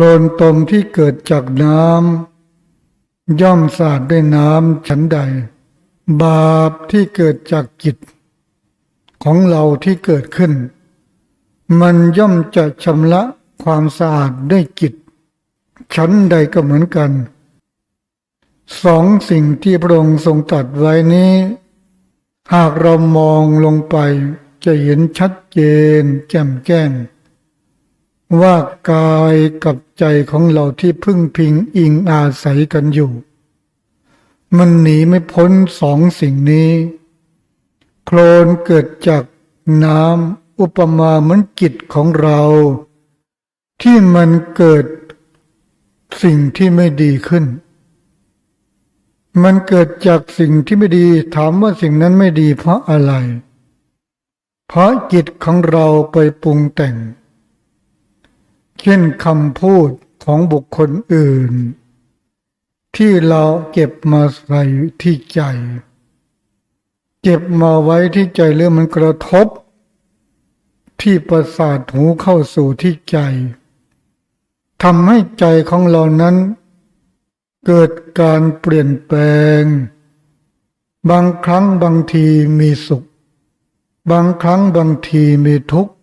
ลนตมที่เกิดจากน้ำย่อมสาดด้วยน้ำฉันใด บาปที่เกิดจากจิต ของเราที่เกิดขึ้น มันย่อมจะชำระความสะอาดด้วยจิตชั้นใดก็เหมือนกันสองสิ่งที่พระองค์ทรงตรัสไว้นี้ หากเรามองลงไปจะเห็นชัดเจนแจ่มแจ้ง ว่ากายกับใจของเราที่พึ่งพิงอิงอาศัยกันอยู่ มันหนีไม่พ้นสองสิ่งนี้ โคลนเกิดจากน้ำอุปมาเหมือนจิตของเรา ที่มันเกิดสิ่งที่ไม่ดีขึ้น มันเกิดจากสิ่งที่ไม่ดีถามว่าสิ่งนั้นไม่ดีเพราะอะไร เพราะจิตของเราไปปรุงแต่ง เช่นคำพูดของบุคคลอื่น ที่เราเก็บมาใส่ที่ใจ เก็บมาไว้ที่ใจเรื่องมันกระทบ ที่ประสาทหูเข้าสู่ที่ใจทำให้ใจของเรานั้น เกิดการเปลี่ยนแปลง บางครั้งบางทีมีสุข บางครั้งบางทีมีทุกข์